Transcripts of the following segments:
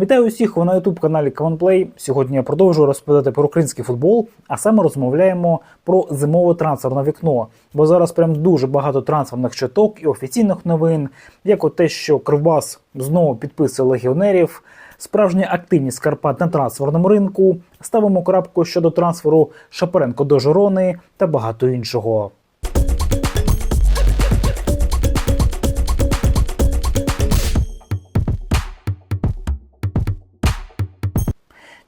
Вітаю усіх ви на youtube каналі Каванплей. Сьогодні я продовжую розповідати про український футбол, а саме розмовляємо про зимове трансферне вікно. Бо зараз прям дуже багато трансферних чуток і офіційних новин, як от те, що Кривбас знову підписує легіонерів, справжня активність Карпат на трансферному ринку. Ставимо крапку щодо трансферу Шапаренко до Жорони та багато іншого.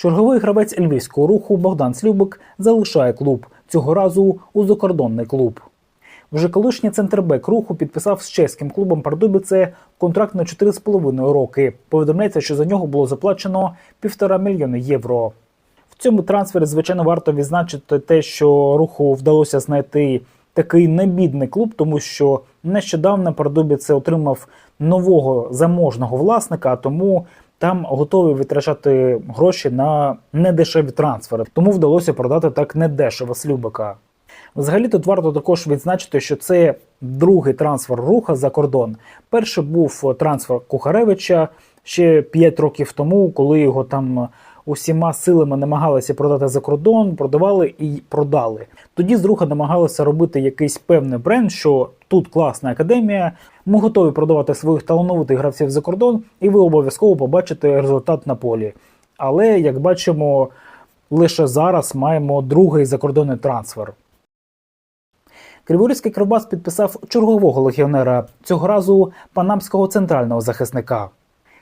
Черговий гравець львівського руху Богдан Слюбик залишає клуб цього разу у закордонний клуб. Вже колишній центрбек руху підписав з чеським клубом Пардубіце контракт на 4,5 роки. Повідомляється, що за нього було заплачено півтора мільйони євро. В цьому трансфері, звичайно, варто відзначити те, що руху вдалося знайти такий небідний клуб, тому що нещодавно Пардубіце отримав нового заможного власника, а тому там готові витрачати гроші на недешеві трансфери. Тому вдалося продати так недешево Слюбика. Взагалі тут варто також відзначити, що це другий трансфер руха за кордон. Перший був трансфер Кухаревича ще 5 років тому, коли його там усіма силами намагалися продати за кордон, продавали і продали. Тоді з руха намагалися робити якийсь певний бренд, що тут класна академія. Ми готові продавати своїх талановитих гравців за кордон, і ви обов'язково побачите результат на полі. Але як бачимо, лише зараз маємо другий закордонний трансфер. Криворізький Кривбас підписав чергового легіонера цього разу панамського центрального захисника.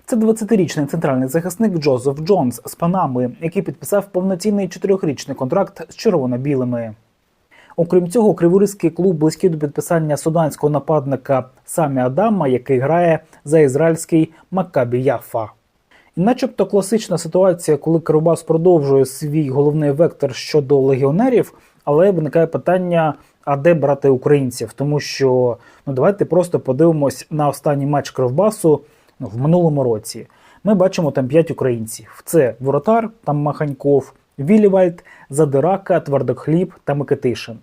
Це 20-річний центральний захисник Джозеф Джонс з Панами, який підписав повноцінний чотирьохрічний контракт з червоно-білими. Окрім цього, Криворізький клуб близький до підписання суданського нападника Самі Адама, який грає за ізраїльський Маккабі Яфа. І начебто класична ситуація, коли Кривбас продовжує свій головний вектор щодо легіонерів, але виникає питання: а де брати українців? Тому що ну давайте просто подивимось на останній матч Кривбасу в минулому році. Ми бачимо там 5 українців: це Воротар, там Маханьков, Вілівальд, Задирака, Твердохліб та Микитишин.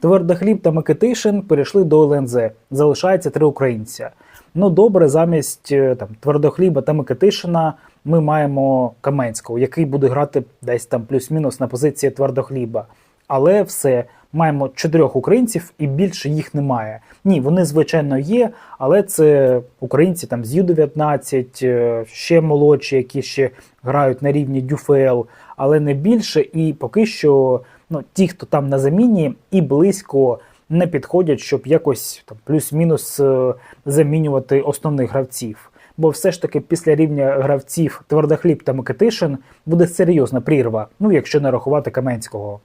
Твердохліб та Микитишин перейшли до ЛНЗ. Залишається три українця. Ну добре, замість е, там Твердохліба та Микитишина ми маємо Каменського, який буде грати десь там плюс-мінус на позиції Твердохліба. Але все, маємо чотирьох українців і більше їх немає. Ні, вони звичайно є, але це українці там з Ю-19, е, ще молодші, які ще грають на рівні ДЮФЛ, але не більше. І поки що ну, ті, хто там на заміні, і близько не підходять, щоб якось там плюс-мінус е, замінювати основних гравців. Бо все ж таки після рівня гравців Твердохліб та Микитишин буде серйозна прірва, ну якщо не рахувати Каменського.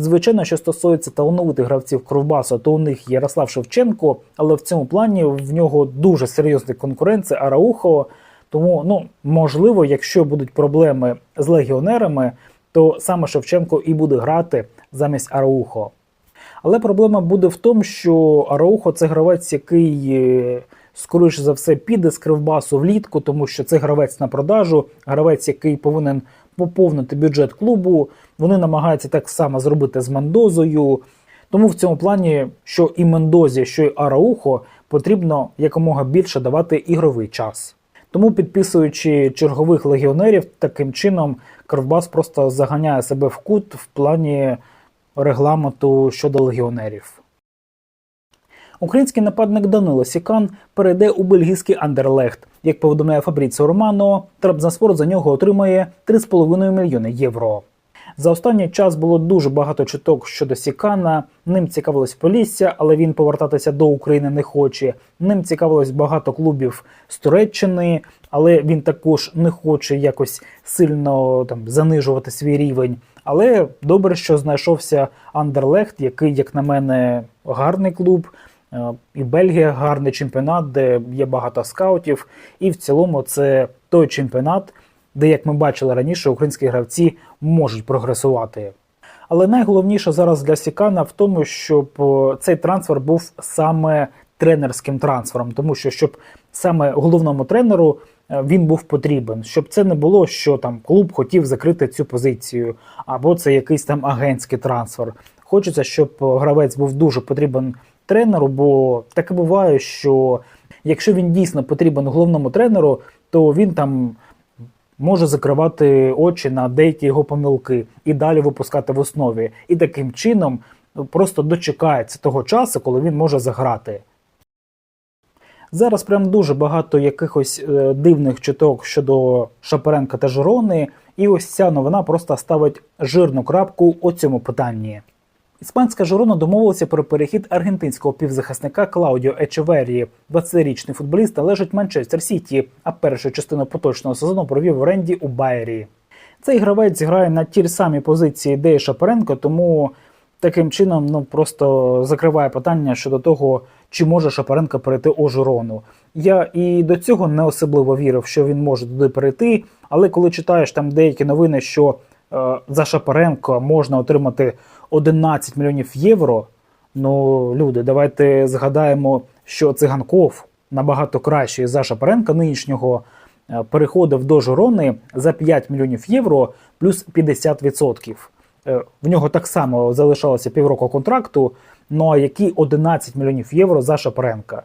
Звичайно, що стосується талановитих гравців Кровбасу, то у них Ярослав Шевченко, але в цьому плані в нього дуже серйозний конкурент це Араухо. Тому, ну можливо, якщо будуть проблеми з легіонерами, то саме Шевченко і буде грати замість Араухо. Але проблема буде в тому, що Араухо це гравець, який, е, скоріше за все, піде з кривбасу влітку, тому що це гравець на продажу, гравець, який повинен поповнити бюджет клубу. Вони намагаються так само зробити з Мендозою. Тому в цьому плані, що і Мендозі, що й Араухо, потрібно якомога більше давати ігровий час. Тому, підписуючи чергових легіонерів, таким чином Кривбас просто заганяє себе в кут в плані регламенту щодо легіонерів. Український нападник Данило Сікан перейде у бельгійський Андерлехт. Як повідомляє Фабріціо Романо, Трабзанспорт за нього отримає 3,5 мільйони євро. За останній час було дуже багато чуток щодо Сікана. Ним цікавилось Полісся, але він повертатися до України не хоче. Ним цікавилось багато клубів з Туреччини, але він також не хоче якось сильно там занижувати свій рівень. Але добре, що знайшовся Андерлехт, який, як на мене, гарний клуб. Е, І Бельгія гарний чемпіонат, де є багато скаутів. І в цілому це той чемпіонат, де, як ми бачили раніше, українські гравці можуть прогресувати. Але найголовніше зараз для Сікана в тому, щоб е, цей трансфер був саме тренерським трансфером, тому що щоб саме головному тренеру е, він був потрібен, щоб це не було, що там клуб хотів закрити цю позицію, або це якийсь там агентський трансфер. Хочеться, щоб гравець був дуже потрібен тренеру, бо таке буває, що якщо він дійсно потрібен головному тренеру, то він там може закривати очі на деякі його помилки і далі випускати в основі. І таким чином просто дочекається того часу, коли він може заграти. Зараз прям дуже багато якихось е, дивних чуток щодо Шапаренка та Жирони, і ось ця новина просто ставить жирну крапку у цьому питанні. Іспанська Жирона домовилася про перехід аргентинського півзахисника Клаудіо Ечеверії. 20-річний футболіст належить Манчестер Сіті, а першу частину поточного сезону провів в оренді у Байері. Цей гравець грає на ті ж самі позиції, де і Шапаренко, тому таким чином ну просто закриває питання щодо того, чи може Шапаренко перейти у Жирону. Я і до цього не особливо вірив, що він може туди перейти. Але коли читаєш там деякі новини, що за Шапаренко можна отримати 11 мільйонів євро. Ну, люди, давайте згадаємо, що циганков набагато кращий за Шапаренка нинішнього е, переходив до Жирони за 5 мільйонів євро плюс 50%. Е, В нього так само залишалося півроку контракту. Ну а які 11 мільйонів євро за Шапаренка?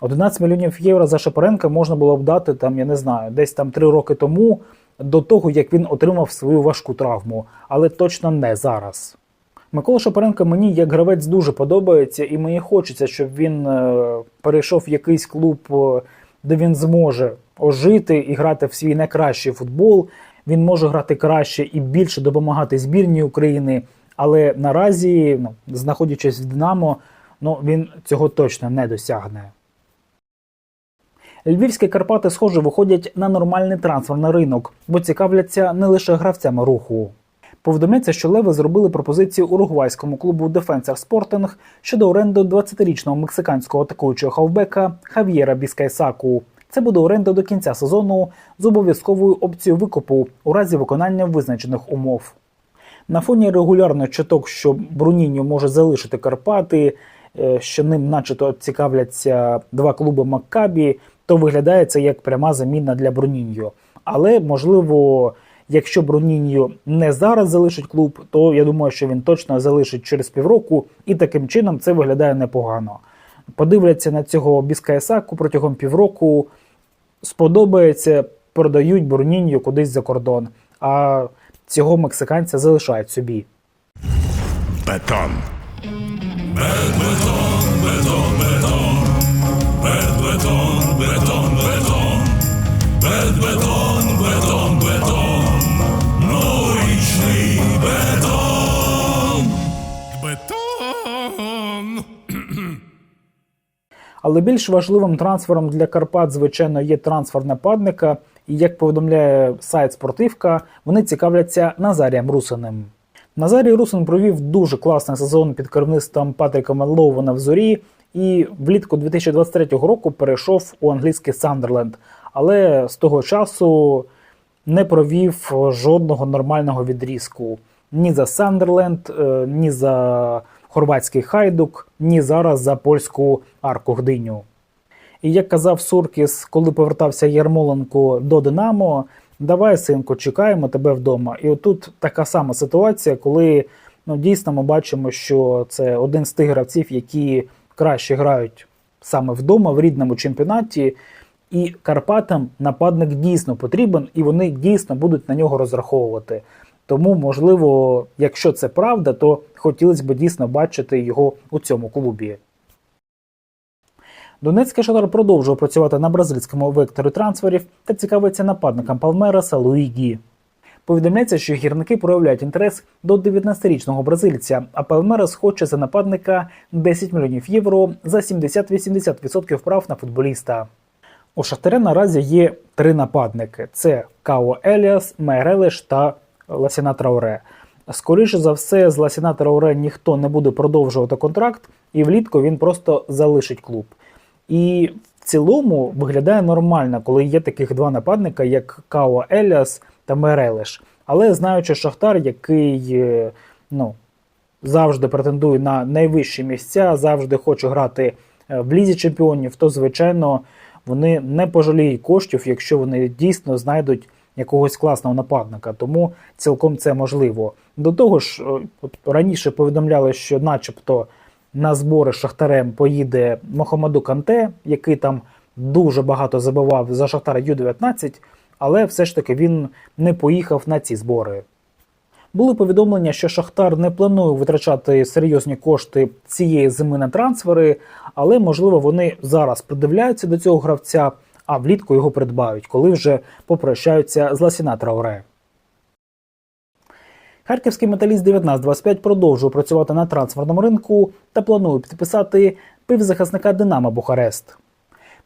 11 мільйонів євро за Шапаренка можна було б дати там, я не знаю, десь там 3 роки тому, до того як він отримав свою важку травму, але точно не зараз. Микола Шапаренко мені як гравець дуже подобається, і мені хочеться, щоб він е, перейшов в якийсь клуб, е, де він зможе ожити і грати в свій найкращий футбол. Він може грати краще і більше допомагати збірній України. Але наразі, ну, знаходячись в Динамо, ну він цього точно не досягне. Львівські Карпати, схоже, виходять на нормальний трансферний ринок, бо цікавляться не лише гравцями руху. Повідомляється, що Леви зробили пропозицію уругвайському клубу Defensor Спортинг щодо оренди 20-річного мексиканського атакуючого хавбека Хав'єра Біскайсаку. Це буде оренда до кінця сезону з обов'язковою опцією викупу у разі виконання визначених умов. На фоні регулярних чуток, що Бруніньо може залишити Карпати, е, що ним начебто цікавляться два клуби Маккабі, то виглядає це як пряма заміна для Бруніньо. Але можливо, якщо Бруніньо не зараз залишить клуб, то я думаю, що він точно залишить через півроку, і таким чином це виглядає непогано. Подивляться на цього Біскайсаку протягом півроку, сподобається, продають Бруніньо кудись за кордон. А цього мексиканця залишають собі. Бетон. Бетон. Але більш важливим трансфером для Карпат, звичайно, є трансфер нападника. І як повідомляє сайт Спортивка, вони цікавляться Назарієм Русиним. Назарій Русин провів дуже класний сезон під керівництвом Патріка Меллоуна в зорі і влітку 2023 року перейшов у англійський Сандерленд. Але з того часу не провів жодного нормального відрізку ні за Сандерленд, ні за хорватський хайдук, ні зараз за польську арку Гдиню. І як казав Суркіс, коли повертався Ярмоленко до Динамо, давай, синку, чекаємо тебе вдома. І отут така сама ситуація, коли ну, дійсно ми бачимо, що це один з тих гравців, які краще грають саме вдома в рідному чемпіонаті. І Карпатам нападник дійсно потрібен, і вони дійсно будуть на нього розраховувати. Тому, можливо, якщо це правда, то хотілося б дійсно бачити його у цьому клубі. Донецький шатар продовжує працювати на бразильському векторі трансферів та цікавиться нападником Палмераса Луїгі. Повідомляється, що гірники проявляють інтерес до 19-річного бразильця, а Палмерас хоче за нападника 10 мільйонів євро за 70-80% прав на футболіста. У Шахтаря наразі є три нападники: це Као Еліас, Майрелеш та Ласіна Трауре. Скоріше за все, з Ласіна Трауре ніхто не буде продовжувати контракт, і влітку він просто залишить клуб. І в цілому виглядає нормально, коли є таких два нападника, як Као Еліас та Мерелеш. Але знаючи Шахтар, який е, ну, завжди претендує на найвищі місця, завжди хоче грати е, в лізі чемпіонів, то звичайно вони не пожаліють коштів, якщо вони дійсно знайдуть якогось класного нападника. Тому цілком це можливо. До того ж, е, раніше повідомляли, що, начебто, на збори Шахтарем поїде Мохамеду Канте, який там дуже багато забивав за Шахтар Ю-19. Але все ж таки він не поїхав на ці збори. Були повідомлення, що Шахтар не планує витрачати серйозні кошти цієї зими на трансфери, але можливо вони зараз придивляються до цього гравця, а влітку його придбають, коли вже попрощаються з Ласіна Трауре. Харківський металіст 1925 продовжує працювати на трансферному ринку та планує підписати півзахисника Динамо Бухарест.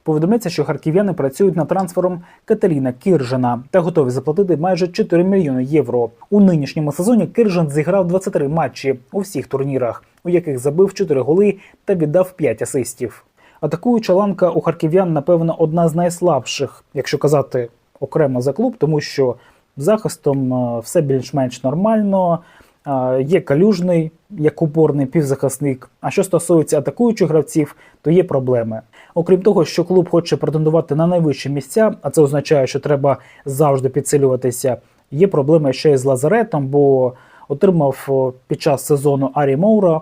Повідомляється, що харків'яни працюють над трансфером Катеріна Кіржана та готові заплатити майже 4 мільйони євро. У нинішньому сезоні Кіржан зіграв 23 матчі у всіх турнірах, у яких забив 4 голи та віддав 5 асистів. Атакуюча ланка у харків'ян, напевно, одна з найслабших, якщо казати окремо за клуб, тому що захистом е, все більш-менш нормально. Е, Є калюжний як опорний півзахисник. А що стосується атакуючих гравців, то є проблеми. Окрім того, що клуб хоче претендувати на найвищі місця, а це означає, що треба завжди підсилюватися. Є проблеми ще й з лазаретом, бо отримав під час сезону Арі Моура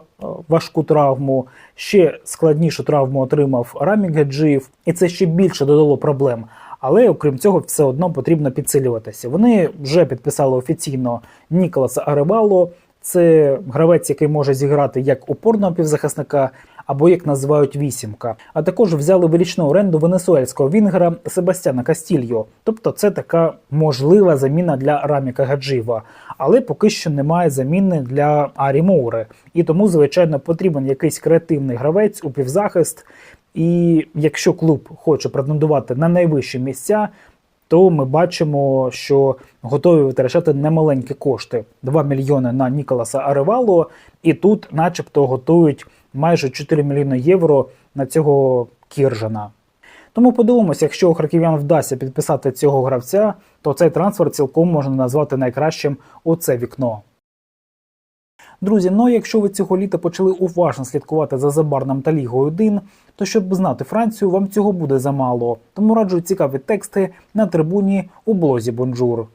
важку травму, ще складнішу травму отримав Рамі Геджиїв, і це ще більше додало проблем. Але окрім цього, все одно потрібно підсилюватися. Вони вже підписали офіційно Ніколаса Аревало. Це гравець, який може зіграти як опорного півзахисника, або як називають вісімка. А також взяли в річну оренду венесуельського вінгера Себастьяна Кастільо. Тобто це така можлива заміна для Раміка Гаджива. Але поки що немає заміни для Арі Моури. І тому, звичайно, потрібен якийсь креативний гравець у півзахист. І якщо клуб хоче претендувати на найвищі місця, то ми бачимо, що готові витрачати немаленькі кошти 2 мільйони на Ніколаса Аревало, і тут, начебто, готують майже 4 мільйони євро на цього Кіржана. Тому подивимося, якщо у харків'ян вдасться підписати цього гравця, то цей трансфер цілком можна назвати найкращим у це вікно. Друзі, ну якщо ви цього літа почали уважно слідкувати за Забарном та Лігою 1, то щоб знати Францію, вам цього буде замало. Тому раджу цікаві тексти на трибуні у блозі Бонжур.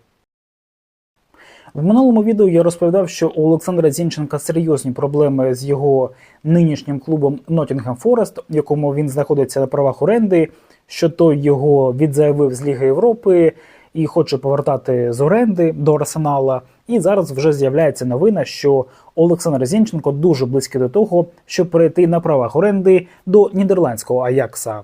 В минулому відео я розповідав, що у Олександра Зінченка серйозні проблеми з його нинішнім клубом Nottingham Forest, в якому він знаходиться на правах оренди, що той його відзаявив з Ліги Європи і хоче повертати з оренди до Арсенала. І зараз вже з'являється новина, що Олександр Зінченко дуже близький до того, щоб перейти на правах оренди до нідерландського Аякса.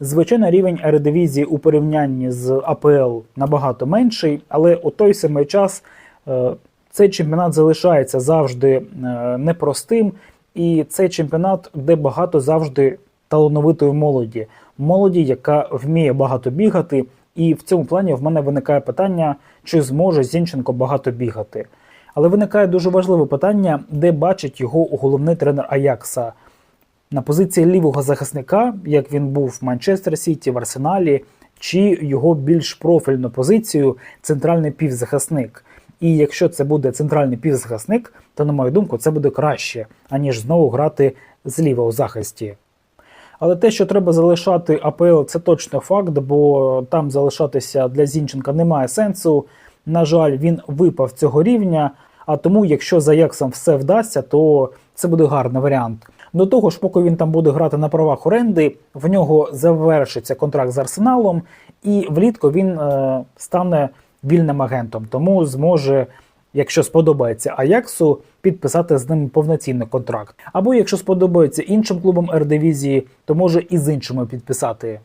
Звичайно, рівень Ередивізії у порівнянні з АПЛ набагато менший, але у той самий час цей чемпіонат залишається завжди е, непростим, і цей чемпіонат, де багато завжди талановитої молоді, молоді, яка вміє багато бігати. І в цьому плані в мене виникає питання, чи зможе Зінченко багато бігати. Але виникає дуже важливе питання, де бачить його головний тренер Аякса на позиції лівого захисника, як він був в Манчестер Сіті, в Арсеналі, чи його більш профільну позицію центральний півзахисник. І якщо це буде центральний півзахисник, то, на мою думку, це буде краще, аніж знову грати зліва у захисті. Але те, що треба залишати АПЛ, це точно факт, бо там залишатися для Зінченка немає сенсу. На жаль, він випав цього рівня. А тому, якщо за Аяксом все вдасться, то це буде гарний варіант. До того ж, поки він там буде грати на правах оренди, в нього завершиться контракт з Арсеналом, і влітку він е, стане вільним агентом, тому зможе, якщо сподобається Аяксу, підписати з ним повноцінний контракт. Або якщо сподобається іншим клубам Ердивізії, то може і з іншими підписати.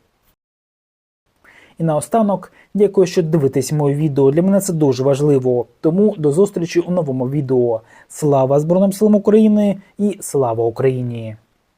І наостанок, дякую, що дивитесь моє відео. Для мене це дуже важливо. Тому до зустрічі у новому відео. Слава Збройним силам України і слава Україні!